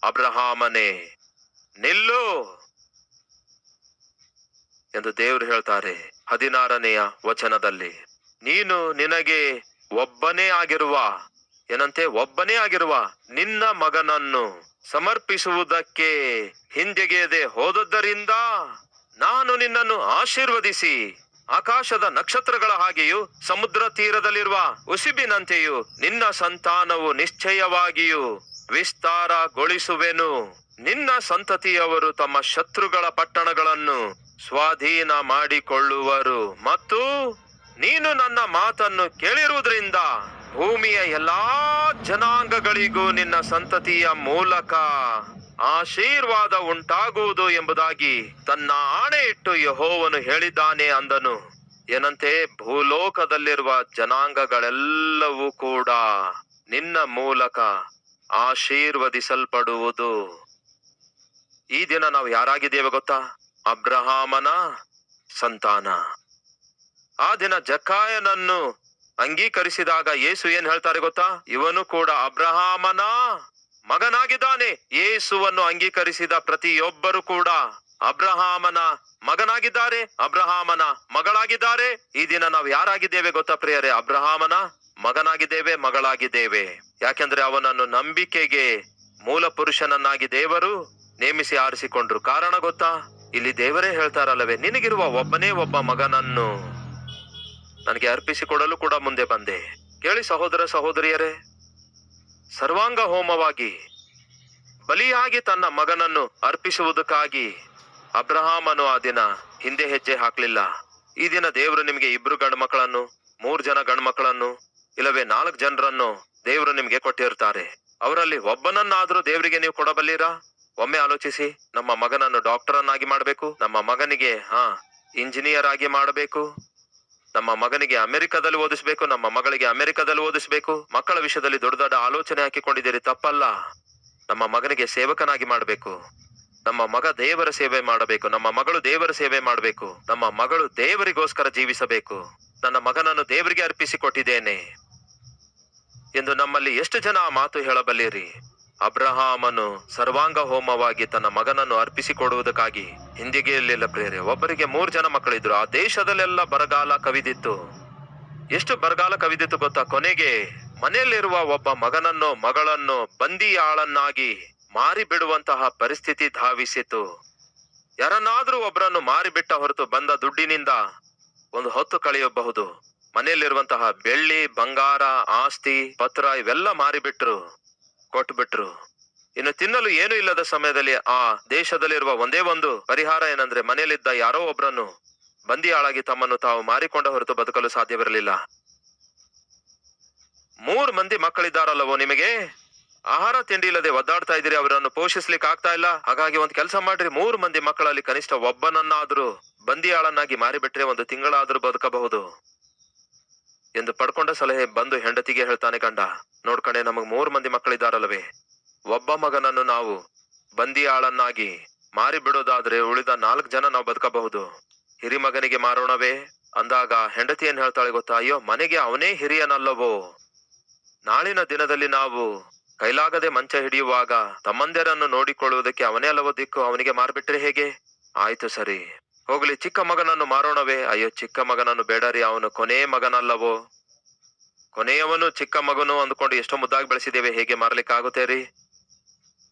ಅಬ್ರಹಾಮನೇ, ನಿಲ್ಲು! ಎಂದು ದೇವರು ಹೇಳ್ತಾರೆ ಹದಿನಾರನೆಯ ವಚನದಲ್ಲಿ. ನೀನು ನಿನಗೆ ಒಬ್ಬನೇ ಆಗಿರುವ, ಏನಂತೆ? ಒಬ್ಬನೇ ಆಗಿರುವ ನಿನ್ನ ಮಗನನ್ನು ಸಮರ್ಪಿಸುವುದಕ್ಕೆ ಹಿಂದೆಗೆಯದೆ ಹೋದದ್ದರಿಂದ ನಾನು ನಿನ್ನನ್ನು ಆಶೀರ್ವದಿಸಿ ಆಕಾಶದ ನಕ್ಷತ್ರಗಳ ಹಾಗೆಯೂ ಸಮುದ್ರ ತೀರದಲ್ಲಿರುವ ಉಸಿಬಿನಂತೆಯೂ ನಿನ್ನ ಸಂತಾನವು ನಿಶ್ಚಯವಾಗಿಯೂ ವಿಸ್ತಾರಗೊಳಿಸುವೆನು. ನಿನ್ನ ಸಂತತಿಯವರು ತಮ್ಮ ಶತ್ರುಗಳ ಪಟ್ಟಣಗಳನ್ನು ಸ್ವಾಧೀನ ಮಾಡಿಕೊಳ್ಳುವರು ಮತ್ತು ನೀನು ನನ್ನ ಮಾತನ್ನು ಕೇಳಿರುವುದರಿಂದ ಭೂಮಿಯ ಎಲ್ಲಾ ಜನಾಂಗಗಳಿಗೂ ನಿನ್ನ ಸಂತತಿಯ ಮೂಲಕ ಆಶೀರ್ವಾದ ಉಂಟಾಗುವುದು ಎಂಬುದಾಗಿ ತನ್ನ ಆಣೆ ಇಟ್ಟು ಯಹೋವನು ಹೇಳಿದ್ದಾನೆ ಅಂದನು. ಏನಂತೆ? ಭೂಲೋಕದಲ್ಲಿರುವ ಜನಾಂಗಗಳೆಲ್ಲವೂ ಕೂಡ ನಿನ್ನ ಮೂಲಕ ಆಶೀರ್ವದಿಸಲ್ಪಡುವುದು. ಈ ದಿನ ನಾವು ಯಾರಾಗಿದ್ದೇವೆ ಗೊತ್ತಾ? ಅಬ್ರಹಾಮನ ಸಂತಾನ. ಆ ದಿನ ಜಕ್ಕಾಯನನ್ನು ಅಂಗೀಕರಿಸಿದಾಗ ಯೇಸು ಏನ್ ಹೇಳ್ತಾರೆ ಗೊತ್ತಾ? ಇವನು ಕೂಡ ಅಬ್ರಹಾಮನ ಮಗನಾಗಿದ್ದಾನೆ. ಯೇಸುವನ್ನು ಅಂಗೀಕರಿಸಿದ ಪ್ರತಿಯೊಬ್ಬರು ಕೂಡ ಅಬ್ರಹಾಮನ ಮಗನಾಗಿದ್ದಾರೆ, ಅಬ್ರಹಾಮನ ಮಗಳಾಗಿದ್ದಾರೆ. ಈ ದಿನ ನಾವು ಯಾರಾಗಿದ್ದೇವೆ ಗೊತ್ತಾ ಪ್ರಿಯರೇ? ಅಬ್ರಹಾಮನ ಮಗನಾಗಿದ್ದೇವೆ, ಮಗಳಾಗಿದ್ದೇವೆ. ಯಾಕೆಂದ್ರೆ ಅವನನ್ನು ನಂಬಿಕೆಗೆ ಮೂಲ ಪುರುಷನನ್ನಾಗಿ ದೇವರು ನೇಮಿಸಿ ಆರಿಸಿಕೊಂಡ್ರು. ಕಾರಣ ಗೊತ್ತಾ? ಇಲ್ಲಿ ದೇವರೇ ಹೇಳ್ತಾರಲ್ಲವೇ, ನಿನಗಿರುವ ಒಬ್ಬನೇ ಒಬ್ಬ ಮಗನನ್ನು ನನಗೆ ಅರ್ಪಿಸಿಕೊಡಲು ಕೂಡ ಮುಂದೆ ಬಂದೆ. ಕೇಳಿ ಸಹೋದರ ಸಹೋದರಿಯರೇ, ಸರ್ವಾಂಗ ಹೋಮವಾಗಿ ಬಲಿಯಾಗಿ ತನ್ನ ಮಗನನ್ನು ಅರ್ಪಿಸುವುದಕ್ಕಾಗಿ ಅಬ್ರಹಾಮನು ಆ ದಿನ ಹಿಂದೆ ಹೆಜ್ಜೆ ಹಾಕಲಿಲ್ಲ. ಈ ದಿನ ದೇವರು ನಿಮಗೆ ಇಬ್ರು ಗಂಡು ಮಕ್ಕಳನ್ನು ಮೂರ್ ಜನ ಗಂಡು ಮಕ್ಕಳನ್ನು ಇಲ್ಲವೇ ನಾಲ್ಕು ಜನರನ್ನು ದೇವರು ನಿಮಗೆ ಕೊಟ್ಟಿರ್ತಾರೆ ಅವರಲ್ಲಿ ಒಬ್ಬನನ್ನಾದ್ರೂ ದೇವರಿಗೆ ನೀವು ಕೊಡಬಲ್ಲಿರಾ? ಒಮ್ಮೆ ಆಲೋಚಿಸಿ, ನಮ್ಮ ಮಗನನ್ನು ಡಾಕ್ಟರ್ ಅನ್ನಾಗಿ ಮಾಡಬೇಕು, ನಮ್ಮ ಮಗನಿಗೆ, ಹಾ, ಇಂಜಿನಿಯರ್ ಆಗಿ ಮಾಡಬೇಕು. ನಮ್ಮ ಮಗನಿಗೆ ಅಮೆರಿಕದಲ್ಲಿ ಓದಿಸ್ಬೇಕು, ನಮ್ಮ ಮಗಳಿಗೆ ಅಮೆರಿಕದಲ್ಲಿ ಓದಿಸ್ಬೇಕು. ಮಕ್ಕಳ ವಿಷಯದಲ್ಲಿ ದೊಡ್ಡ ದೊಡ್ಡ ಆಲೋಚನೆ ಹಾಕಿಕೊಂಡಿದ್ದೀರಿ, ತಪ್ಪಲ್ಲ. ನಮ್ಮ ಮಗನಿಗೆ ಸೇವಕನಾಗಿ ಮಾಡಬೇಕು. ನಮ್ಮ ಮಗ ದೇವರ ಸೇವೆ ಮಾಡಬೇಕು. ನಮ್ಮ ಮಗಳು ದೇವರ ಸೇವೆ ಮಾಡಬೇಕು. ನಮ್ಮ ಮಗಳು ದೇವರಿಗೋಸ್ಕರ ಜೀವಿಸಬೇಕು. ನನ್ನ ಮಗನನ್ನು ದೇವರಿಗೆ ಅರ್ಪಿಸಿಕೊಟ್ಟಿದ್ದೇನೆ ಎಂದು ನಮ್ಮಲ್ಲಿ ಎಷ್ಟು ಜನ ಆ ಮಾತು ಹೇಳಬಲ್ಲಿರಿ? ಅಬ್ರಹಾಮನು ಸರ್ವಾಂಗ ಹೋಮವಾಗಿ ತನ್ನ ಮಗನನ್ನು ಅರ್ಪಿಸಿಕೊಡುವುದಕ್ಕಾಗಿ ಹಿಂದಿಗೆ ಇರಲಿಲ್ಲ ಪ್ರೇರೆ ಒಬ್ಬರಿಗೆ ಮೂರು ಜನ ಮಕ್ಕಳಿದ್ರು. ಆ ದೇಶದಲ್ಲೆಲ್ಲ ಬರಗಾಲ ಕವಿದಿತ್ತು. ಎಷ್ಟು ಬರಗಾಲ ಕವಿದಿತ್ತು ಗೊತ್ತಾ? ಕೊನೆಗೆ ಮನೆಯಲ್ಲಿರುವ ಒಬ್ಬ ಮಗನನ್ನು, ಮಗಳನ್ನು, ಬಂದಿಯಾಳನ್ನಾಗಿ ಮಾರಿ ಬಿಡುವಂತಹ ಪರಿಸ್ಥಿತಿ ಧಾವಿಸಿತು ಯಾರನ್ನಾದ್ರೂ ಒಬ್ಬರನ್ನು ಮಾರಿಬಿಟ್ಟ ಹೊರತು ಬಂದ ದುಡ್ಡಿನಿಂದ ಒಂದು ಹೊತ್ತು ಕಳೆಯಬಹುದು. ಮನೆಯಲ್ಲಿರುವಂತಹ ಬೆಳ್ಳಿ, ಬಂಗಾರ, ಆಸ್ತಿ, ಪತ್ರ ಇವೆಲ್ಲ ಮಾರಿಬಿಟ್ರು. ಕೊಟ್ಬಿಟ್ರು. ಇನ್ನು ತಿನ್ನಲು ಏನು ಇಲ್ಲದ ಸಮಯದಲ್ಲಿ ಆ ದೇಶದಲ್ಲಿರುವ ಒಂದೇ ಒಂದು ಪರಿಹಾರ ಏನಂದ್ರೆ ಮನೆಯಲ್ಲಿದ್ದ ಯಾರೋ ಒಬ್ರನ್ನು ಬಂದಿಯಾಳಾಗಿ ತಮ್ಮನ್ನು ತಾವು ಮಾರಿಕೊಂಡ ಹೊರತು ಬದುಕಲು ಸಾಧ್ಯವಿರಲಿಲ್ಲ. ಮೂರ್ ಮಂದಿ ಮಕ್ಕಳಿದ್ದಾರಲ್ಲವೋ ನಿಮಗೆ? ಆಹಾರ ತಿಂಡಿ ಇಲ್ಲದೆ ಒದ್ದಾಡ್ತಾ ಇದ್ದೀರಿ, ಅವರನ್ನು ಪೋಷಿಸ್ಲಿಕ್ಕೆ ಆಗ್ತಾ ಇಲ್ಲ. ಹಾಗಾಗಿ ಒಂದು ಕೆಲಸ ಮಾಡ್ರಿ, ಮೂರು ಮಂದಿ ಮಕ್ಕಳಲ್ಲಿ ಕನಿಷ್ಠ ಒಬ್ಬನನ್ನಾದ್ರೂ ಬಂದಿಯಾಳನ್ನಾಗಿ ಮಾರಿಬಿಟ್ರೆ ಒಂದು ತಿಂಗಳಾದ್ರೂ ಬದುಕಬಹುದು. ಎಂದು ಪಡ್ಕೊಂಡ ಸಲಹೆ ಬಂದು ಹೆಂಡತಿಗೆ ಹೇಳ್ತಾನೆ ಗಂಡ ನೋಡ್ಕಣೆ ನಮಗ್ ಮೂರು ಮಂದಿ ಮಕ್ಕಳಿದ್ದಾರಲ್ವೇ ಒಬ್ಬ ಮಗನನ್ನು ನಾವು ಬಂದಿಯಾಳನ್ನಾಗಿ ಮಾರಿ ಬಿಡೋದಾದ್ರೆ ಉಳಿದ ನಾಲ್ಕು ಜನ ನಾವು ಬದುಕಬಹುದು. ಹಿರಿ ಮಗನಿಗೆ ಮಾರೋಣವೇ ಅಂದಾಗ ಹೆಂಡತಿ ಏನ್ ಹೇಳ್ತಾಳೆ ಗೊತ್ತಾ? ಅಯ್ಯೋ, ಮನೆಗೆ ಅವನೇ ಹಿರಿಯನಲ್ಲವೋ? ನಾಳಿನ ದಿನದಲ್ಲಿ ನಾವು ಕೈಲಾಗದೆ ಮಂಚ ಹಿಡಿಯುವಾಗ ತಮ್ಮಂದಿರನ್ನು ನೋಡಿಕೊಳ್ಳುವುದಕ್ಕೆ ಅವನೇ ಅಲ್ಲವೋ ದಿಕ್ಕು? ಅವನಿಗೆ ಮಾರ್ಬಿಟ್ರೆ ಹೇಗೆ? ಆಯ್ತು ಸರಿ. ಹೋಗ್ಲಿ, ಚಿಕ್ಕ ಮಗನನ್ನು ಮಾರೋಣವೇ? ಅಯ್ಯೋ, ಚಿಕ್ಕ ಮಗನನ್ನು ಬೇಡರಿ, ಅವನು ಕೊನೆ ಮಗನಲ್ಲವೋ? ಕೊನೆಯವನು ಚಿಕ್ಕ ಮಗನು ಅಂದ್ಕೊಂಡು ಎಷ್ಟೋ ಮುದ್ದಾಗಿ ಬೆಳೆಸಿದ್ದೇವೆ, ಹೇಗೆ ಮಾರ್ಲಿಕ್ಕಾಗುತ್ತೆ ರೀ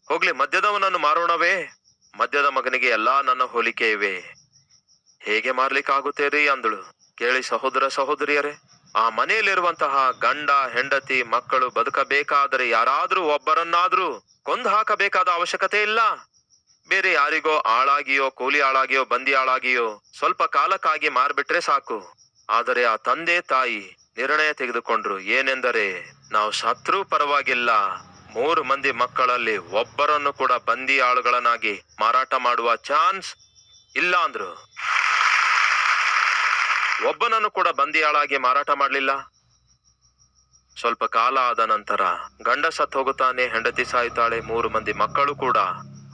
ಹೋಗ್ಲಿ, ಮದ್ಯದವನನ್ನು ಮಾರೋಣವೇ. ಮದ್ಯದ ಮಗನಿಗೆ ಎಲ್ಲಾ ನನ್ನ ಹೋಲಿಕೆ ಇವೆ. ಹೇಗೆ ಮಾರ್ಲಿಕ್ಕಾಗುತ್ತೆ ರೀ ಅಂದಳು. ಕೇಳಿ ಸಹೋದರ ಸಹೋದರಿಯರೇ, ಆ ಮನೆಯಲ್ಲಿರುವಂತಹ ಗಂಡ, ಹೆಂಡತಿ, ಮಕ್ಕಳು ಬದುಕಬೇಕಾದರೆ ಯಾರಾದ್ರೂ ಒಬ್ಬರನ್ನಾದ್ರೂ ಕೊಂದು ಹಾಕಬೇಕಾದ ಅವಶ್ಯಕತೆ ಇಲ್ಲ. ಬೇರೆ ಯಾರಿಗೋ ಆಳಾಗಿಯೋ, ಕೂಲಿ ಆಳಾಗಿಯೋ, ಬಂದಿ ಆಳಾಗಿಯೋ ಸ್ವಲ್ಪ ಕಾಲಕ್ಕಾಗಿ ಮಾರ್ಬಿಟ್ರೆ ಸಾಕು. ಆದರೆ ಆ ತಂದೆ ತಾಯಿ ನಿರ್ಣಯ ತೆಗೆದುಕೊಂಡ್ರು. ಏನೆಂದರೆ, ನಾವು ಶತ್ರು ಪರವಾಗಿಲ್ಲ. ಮೂರು ಮಂದಿ ಮಕ್ಕಳಲ್ಲಿ ಒಬ್ಬರನ್ನು ಕೂಡ ಬಂದಿ ಆಳುಗಳನ್ನಾಗಿ ಮಾರಾಟ ಮಾಡುವ ಚಾನ್ಸ್ ಇಲ್ಲ ಅಂದ್ರು. ಒಬ್ಬನನ್ನು ಕೂಡ ಬಂದಿಯಾಳಾಗಿ ಮಾರಾಟ ಮಾಡಲಿಲ್ಲ. ಸ್ವಲ್ಪ ಕಾಲ ಆದ ನಂತರ ಗಂಡ ಸತ್ ಹೋಗುತ್ತಾನೆ, ಹೆಂಡತಿ ಸಾಯ್ತಾಳೆ ಮೂರು ಮಂದಿ ಮಕ್ಕಳು ಕೂಡ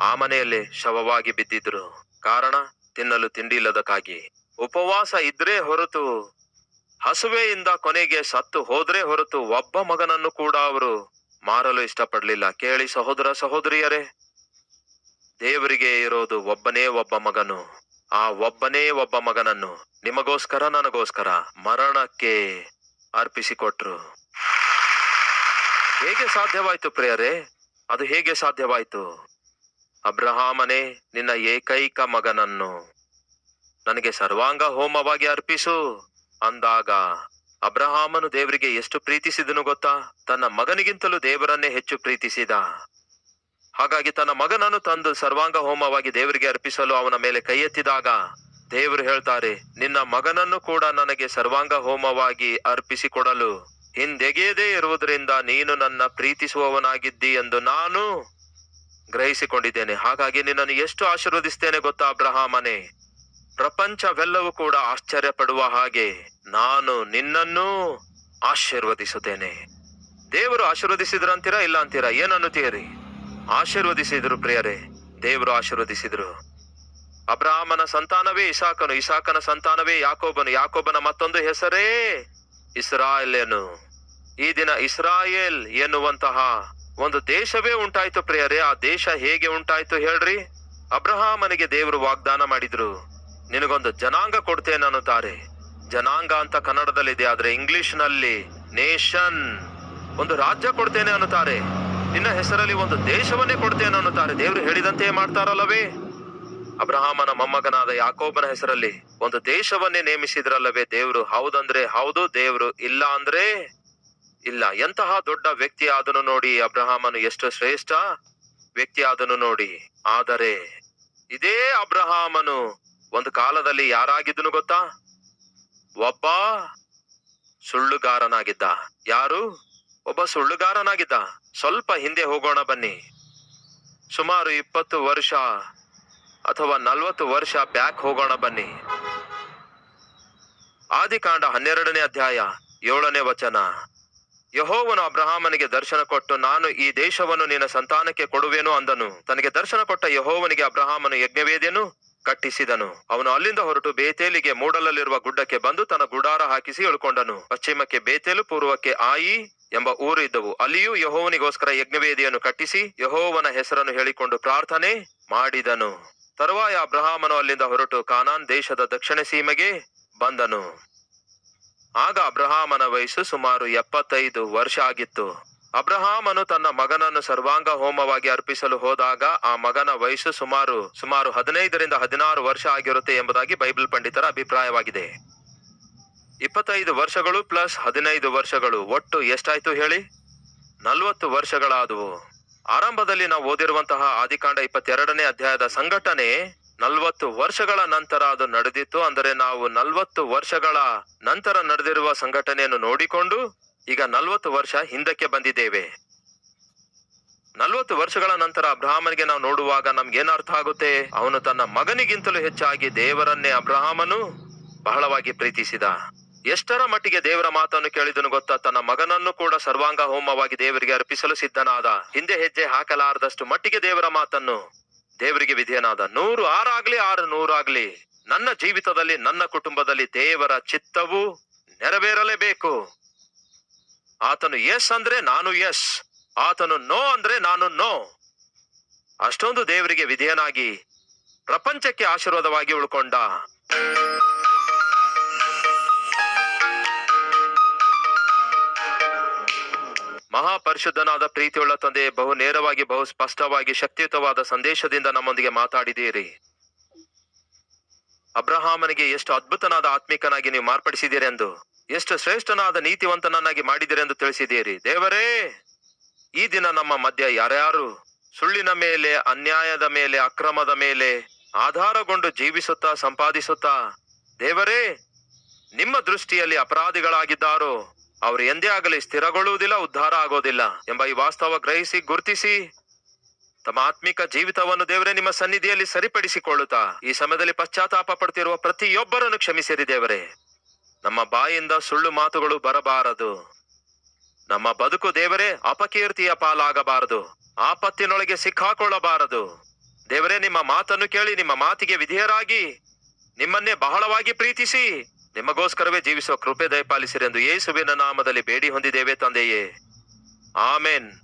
ಆ ಮನೆಯಲ್ಲಿ ಶವವಾಗಿ ಬಿದ್ದಿದ್ರು. ಕಾರಣ, ತಿನ್ನಲು ತಿಂಡಿ ಇಲ್ಲದಕ್ಕಾಗಿ. ಉಪವಾಸ ಇದ್ರೆ ಹೊರತು ಹಸುವೆಯಿಂದ ಕೊನೆಗೆ ಸತ್ತು ಹೋದ್ರೆ ಹೊರತು ಒಬ್ಬ ಮಗನನ್ನು ಕೂಡ ಅವರು ಮಾರಲು ಇಷ್ಟಪಡಲಿಲ್ಲ. ಕೇಳಿ ಸಹೋದರ ಸಹೋದರಿಯರೇ, ದೇವರಿಗೆ ಇರೋದು ಒಬ್ಬನೇ ಒಬ್ಬ ಮಗನು. ಆ ಒಬ್ಬನೇ ಒಬ್ಬ ಮಗನನ್ನು ನಿಮಗೋಸ್ಕರ ನನಗೋಸ್ಕರ ಮರಣಕ್ಕೆ ಅರ್ಪಿಸಿಕೊಟ್ರು. ಹೇಗೆ ಸಾಧ್ಯವಾಯ್ತು ಪ್ರಿಯರೇ? ಅದು ಹೇಗೆ ಸಾಧ್ಯವಾಯ್ತು? ಅಬ್ರಹಾಮನೇ, ನಿನ್ನ ಏಕೈಕ ಮಗನನ್ನು ನನಗೆ ಸರ್ವಾಂಗ ಹೋಮವಾಗಿ ಅರ್ಪಿಸು. ಅಂದಾಗ ಅಬ್ರಹಾಮನು ದೇವರಿಗೆ ಎಷ್ಟು ಪ್ರೀತಿಸಿದನು ಗೊತ್ತಾ? ತನ್ನ ಮಗನಿಗಿಂತಲೂ ದೇವರನ್ನೇ ಹೆಚ್ಚು ಪ್ರೀತಿಸಿದ. ಹಾಗಾಗಿ ತನ್ನ ಮಗನನ್ನು ತಂದು ಸರ್ವಾಂಗ ಹೋಮವಾಗಿ ದೇವರಿಗೆ ಅರ್ಪಿಸಲು ಅವನ ಮೇಲೆ ಕೈ ಎತ್ತಿದಾಗ ದೇವರು ಹೇಳ್ತಾರೆ, ನಿನ್ನ ಮಗನನ್ನು ಕೂಡ ನನಗೆ ಸರ್ವಾಂಗ ಹೋಮವಾಗಿ ಅರ್ಪಿಸಿಕೊಡಲು. ಹಿಂದೆಗೆಯದೇ ಇರುವುದರಿಂದ ನೀನು ನನ್ನ ಪ್ರೀತಿಸುವವನಾಗಿದ್ದಿ ಎಂದು ನಾನು ಗ್ರಹಿಸಿಕೊಂಡಿದ್ದೇನೆ. ಹಾಗಾಗಿ ನಿನ್ನನ್ನು ಎಷ್ಟು ಆಶೀರ್ವದಿಸ್ತೇನೆ ಗೊತ್ತಾ ಅಬ್ರಹಾಮನೇ? ಪ್ರಪಂಚವೆಲ್ಲವೂ ಕೂಡ ಆಶ್ಚರ್ಯ ಪಡುವ ಹಾಗೆ ನಾನು ನಿನ್ನನ್ನೂ ಆಶೀರ್ವದಿಸುತ್ತೇನೆ. ದೇವರು ಆಶೀರ್ವದಿಸಿದ್ರು ಅಂತೀರಾ ಇಲ್ಲ ಅಂತೀರಾ ಏನನ್ನುತ್ತೀರಿ? ಆಶೀರ್ವದಿಸಿದ್ರು ಪ್ರಿಯರೇ, ದೇವರು ಆಶೀರ್ವದಿಸಿದ್ರು. ಅಬ್ರಾಹ್ಮನ ಸಂತಾನವೇ ಇಸಾಕನು, ಇಸಾಕನ ಸಂತಾನವೇ ಯಾಕೋಬನು, ಯಾಕೋಬನ ಮತ್ತೊಂದು ಹೆಸರೇ ಇಸ್ರಾಯೇಲನು ಈ ದಿನ ಇಸ್ರಾಯೇಲ್ ಎನ್ನುವಂತಹ ಒಂದು ದೇಶವೇ ಉಂಟಾಯ್ತು ಪ್ರಿಯರೇ, ಆ ದೇಶ ಹೇಗೆ ಉಂಟಾಯ್ತು ಹೇಳ್ರಿ? ಅಬ್ರಹಾಮನಿಗೆ ದೇವರು ವಾಗ್ದಾನ ಮಾಡಿದ್ರು. ನಿನಗೊಂದು ಜನಾಂಗ ಕೊಡ್ತೇನೆ ಅನ್ನುತ್ತಾರೆ. ಜನಾಂಗ ಅಂತ ಕನ್ನಡದಲ್ಲಿದೆ, ಆದರೆ ಇಂಗ್ಲಿಷ್ನಲ್ಲಿ ನೇಷನ್ ಒಂದು ರಾಜ್ಯ ಕೊಡ್ತೇನೆ ಅನ್ನುತ್ತಾರೆ. ನಿನ್ನ ಹೆಸರಲ್ಲಿ ಒಂದು ದೇಶವನ್ನೇ ಕೊಡ್ತೇನೆ ಅನ್ನುತ್ತಾರೆ. ದೇವರು ಹೇಳಿದಂತೆ ಮಾಡ್ತಾರಲ್ಲವೇ? ಅಬ್ರಹಾಮನ ಮೊಮ್ಮಗನಾದ ಯಾಕೋಬನ ಹೆಸರಲ್ಲಿ ಒಂದು ದೇಶವನ್ನೇ ನೇಮಿಸಿದ್ರಲ್ಲವೇ ದೇವರು? ಹೌದಂದ್ರೆ ಹೌದು, ದೇವರು ಇಲ್ಲ ಅಂದ್ರೆ ಇಲ್ಲ. ಎಂತಹ ದೊಡ್ಡ ವ್ಯಕ್ತಿ ಆದನು ನೋಡಿ ಅಬ್ರಹಾಮನು ಎಷ್ಟು ಶ್ರೇಷ್ಠ ವ್ಯಕ್ತಿ ಆದನು ನೋಡಿ. ಆದರೆ ಇದೇ ಅಬ್ರಹಾಮನು ಒಂದು ಕಾಲದಲ್ಲಿ ಯಾರಾಗಿದ್ದನು ಗೊತ್ತಾ? ಒಬ್ಬ ಸುಳ್ಳುಗಾರನಾಗಿದ್ದ. ಯಾರು? ಒಬ್ಬ ಸುಳ್ಳುಗಾರನಾಗಿದ್ದ. ಸ್ವಲ್ಪ ಹಿಂದೆ ಹೋಗೋಣ ಬನ್ನಿ. ಸುಮಾರು ಇಪ್ಪತ್ತು ವರ್ಷ ಅಥವಾ ನಲವತ್ತು ವರ್ಷ ಬ್ಯಾಕ್ ಹೋಗೋಣ ಬನ್ನಿ. ಆದಿಕಾಂಡ ಹನ್ನೆರಡನೇ ಅಧ್ಯಾಯ ಏಳನೇ ವಚನ. ಯಹೋವನು ಅಬ್ರಹಾಮನಿಗೆ ದರ್ಶನ ಕೊಟ್ಟು, ನಾನು ಈ ದೇಶವನ್ನು ನಿನ್ನ ಸಂತಾನಕ್ಕೆ ಕೊಡುವೆನು ಅಂದನು. ತನಗೆ ದರ್ಶನ ಕೊಟ್ಟ ಯಹೋವನಿಗೆ ಅಬ್ರಹಾಮನು ಯಜ್ಞವೇದಿಯನ್ನು ಕಟ್ಟಿಸಿದನು. ಅವನು ಅಲ್ಲಿಂದ ಹೊರಟು ಬೇತೇಲಿಗೆ ಮೂಡಲಲ್ಲಿರುವ ಗುಡ್ಡಕ್ಕೆ ಬಂದು ತನ್ನ ಗುಡಾರ ಹಾಕಿಸಿ ಉಳ್ಕೊಂಡನು ಪಶ್ಚಿಮಕ್ಕೆ ಬೇತೇಲು, ಪೂರ್ವಕ್ಕೆ ಆಯಿ ಎಂಬ ಊರು ಇದ್ದವು. ಅಲ್ಲಿಯೂ ಯಹೋವನಿಗೋಸ್ಕರ ಯಜ್ಞವೇದಿಯನ್ನು ಕಟ್ಟಿಸಿ ಯಹೋವನ ಹೆಸರನ್ನು ಹೇಳಿಕೊಂಡು ಪ್ರಾರ್ಥನೆ ಮಾಡಿದನು. ತರುವಾಯ ಅಬ್ರಹಾಮನು ಅಲ್ಲಿಂದ ಹೊರಟು ಕಾನಾನ್ ದೇಶದ ದಕ್ಷಿಣ ಸೀಮೆಗೆ ಬಂದನು. ಆಗ ಅಬ್ರಹಾಮನ ವಯಸ್ಸು ಸುಮಾರು ಎಪ್ಪತ್ತೈದು ವರ್ಷ ಆಗಿತ್ತು. ಅಬ್ರಹಾಮನು ತನ್ನ ಮಗನನ್ನು ಸರ್ವಾಂಗ ಹೋಮವಾಗಿ ಅರ್ಪಿಸಲು ಹೋದಾಗ ಆ ಮಗನ ವಯಸ್ಸು ಸುಮಾರು ಸುಮಾರು ಹದಿನೈದರಿಂದ ಹದಿನಾರು ವರ್ಷ ಆಗಿರುತ್ತೆ ಎಂಬುದಾಗಿ ಬೈಬಲ್ ಪಂಡಿತರ ಅಭಿಪ್ರಾಯವಾಗಿದೆ. ಇಪ್ಪತ್ತೈದು ವರ್ಷಗಳು ಪ್ಲಸ್ ಹದಿನೈದು ವರ್ಷಗಳು, ಒಟ್ಟು ಎಷ್ಟಾಯ್ತು ಹೇಳಿ? ನಲವತ್ತು ವರ್ಷಗಳಾದವು. ಆರಂಭದಲ್ಲಿ ನಾವು ಓದಿರುವಂತಹ ಆದಿಕಾಂಡ ಇಪ್ಪತ್ತೆರಡನೇ ಅಧ್ಯಾಯದ ಸಂಘಟನೆ ನಲವತ್ತು ವರ್ಷಗಳ ನಂತರ ಅದು ನಡೆದಿತ್ತು. ಅಂದರೆ ನಾವು ನಲವತ್ತು ವರ್ಷಗಳ ನಂತರ ನಡೆದಿರುವ ಸಂಘಟನೆಯನ್ನು ನೋಡಿಕೊಂಡು ಈಗ ನಲವತ್ತು ವರ್ಷ ಹಿಂದಕ್ಕೆ ಬಂದಿದ್ದೇವೆ. ನಲವತ್ತು ವರ್ಷಗಳ ನಂತರ ಅಬ್ರಹಾಮನಿಗೆ ನಾವು ನೋಡುವಾಗ ನಮ್ಗೇನರ್ಥ ಆಗುತ್ತೆ? ಅವನು ತನ್ನ ಮಗನಿಗಿಂತಲೂ ಹೆಚ್ಚಾಗಿ ದೇವರನ್ನೇ ಅಬ್ರಹಾಮನು ಬಹಳವಾಗಿ ಪ್ರೀತಿಸಿದ. ಎಷ್ಟರ ಮಟ್ಟಿಗೆ ದೇವರ ಮಾತನ್ನು ಕೇಳಿದನು ಗೊತ್ತಾ? ತನ್ನ ಮಗನನ್ನು ಕೂಡ ಸರ್ವಾಂಗ ಹೋಮವಾಗಿ ದೇವರಿಗೆ ಅರ್ಪಿಸಲು ಸಿದ್ಧನಾದ. ಹಿಂದೆ ಹೆಜ್ಜೆ ಹಾಕಲಾರದಷ್ಟು ಮಟ್ಟಿಗೆ ದೇವರ ಮಾತನ್ನು. ದೇವರಿಗೆ ವಿಧೇಯನಾದ. ನೂರು ಆರಾಗ್ಲಿ, ಆರು ನೂರಾಗ್ಲಿ. ನನ್ನ ಜೀವಿತದಲ್ಲಿ, ನನ್ನ ಕುಟುಂಬದಲ್ಲಿ ದೇವರ ಚಿತ್ತವು ನೆರವೇರಲೇಬೇಕು. ಆತನು ಎಸ್ ಅಂದ್ರೆ ನಾನು ಎಸ್, ಆತನು ನೋ ಅಂದ್ರೆ ನಾನು ನೋ. ಅಷ್ಟೊಂದು ದೇವರಿಗೆ ವಿಧೇಯನಾಗಿ ಪ್ರಪಂಚಕ್ಕೆ ಆಶೀರ್ವಾದವಾಗಿ ಉಳ್ಕೊಂಡ. ಮಹಾಪರಿಶುದ್ಧನಾದ ಪ್ರೀತಿಯುಳ್ಳ ತಂದೆ, ಬಹು ನೇರವಾಗಿ, ಬಹು ಸ್ಪಷ್ಟವಾಗಿ, ಶಕ್ತಿಯುತವಾದ ಸಂದೇಶದಿಂದ ನಮ್ಮೊಂದಿಗೆ ಮಾತಾಡಿದ್ದೀರಿ. ಅಬ್ರಹಾಮನಿಗೆ ಎಷ್ಟು ಅದ್ಭುತನಾದ ಆತ್ಮಿಕನಾಗಿ ನೀವು ಮಾರ್ಪಡಿಸಿದ್ದೀರಿ ಎಂದು ಎಷ್ಟು ಶ್ರೇಷ್ಠನಾದ ನೀತಿವಂತನನ್ನಾಗಿ ಮಾಡಿದ್ದೀರಿ ಎಂದು ತಿಳಿಸಿದ್ದೀರಿ. ದೇವರೇ, ಈ ದಿನ ನಮ್ಮ ಮಧ್ಯ ಯಾರ್ಯಾರು ಸುಳ್ಳಿನ ಮೇಲೆ, ಅನ್ಯಾಯದ ಮೇಲೆ, ಅಕ್ರಮದ ಮೇಲೆ ಆಧಾರಗೊಂಡು ಜೀವಿಸುತ್ತಾ, ಸಂಪಾದಿಸುತ್ತಾ, ದೇವರೇ, ನಿಮ್ಮ ದೃಷ್ಟಿಯಲ್ಲಿ ಅಪರಾಧಿಗಳಾಗಿದ್ದಾರೋ, ಅವರು ಎಂದೇ ಆಗಲಿ ಸ್ಥಿರಗೊಳ್ಳುವುದಿಲ್ಲ, ಉದ್ಧಾರ ಆಗೋದಿಲ್ಲ ಎಂಬ ಈ ವಾಸ್ತವ ಗ್ರಹಿಸಿ, ಗುರುತಿಸಿ, ತಮ್ಮ ಆತ್ಮಿಕ ಜೀವಿತವನ್ನು ದೇವರೇ ನಿಮ್ಮ ಸನ್ನಿಧಿಯಲ್ಲಿ ಸರಿಪಡಿಸಿಕೊಳ್ಳುತ್ತಾ, ಈ ಸಮಯದಲ್ಲಿ ಪಶ್ಚಾತ್ತಾಪ ಪಡ್ತಿರುವ ಪ್ರತಿಯೊಬ್ಬರನ್ನು ಕ್ಷಮಿಸಿರಿ ದೇವರೇ. ನಮ್ಮ ಬಾಯಿಂದ ಸುಳ್ಳು ಮಾತುಗಳು ಬರಬಾರದು. ನಮ್ಮ ಬದುಕು ದೇವರೇ ಅಪಕೀರ್ತಿಯ ಪಾಲಾಗಬಾರದು. ಆಪತ್ತಿನೊಳಗೆ ಸಿಕ್ಕಾಕೊಳ್ಳಬಾರದು. ದೇವರೇ, ನಿಮ್ಮ ಮಾತನ್ನು ಕೇಳಿ, ನಿಮ್ಮ ಮಾತಿಗೆ ವಿಧೇಯರಾಗಿ ನಿಮ್ಮನ್ನೇ ಬಹಳವಾಗಿ ಪ್ರೀತಿಸಿ, ನಿಮಗೋಸ್ಕರವೇ ಜೀವಿಸುವ ಕೃಪೆ ದಯಪಾಲಿಸಿರೆಂದು ಯೇಸುವಿನ ನಾಮದಲ್ಲಿ ಬೇಡಿ ಹೊಂದಿದ್ದೇವೆ ತಂದೆಯೇ. ಆಮೇನ್.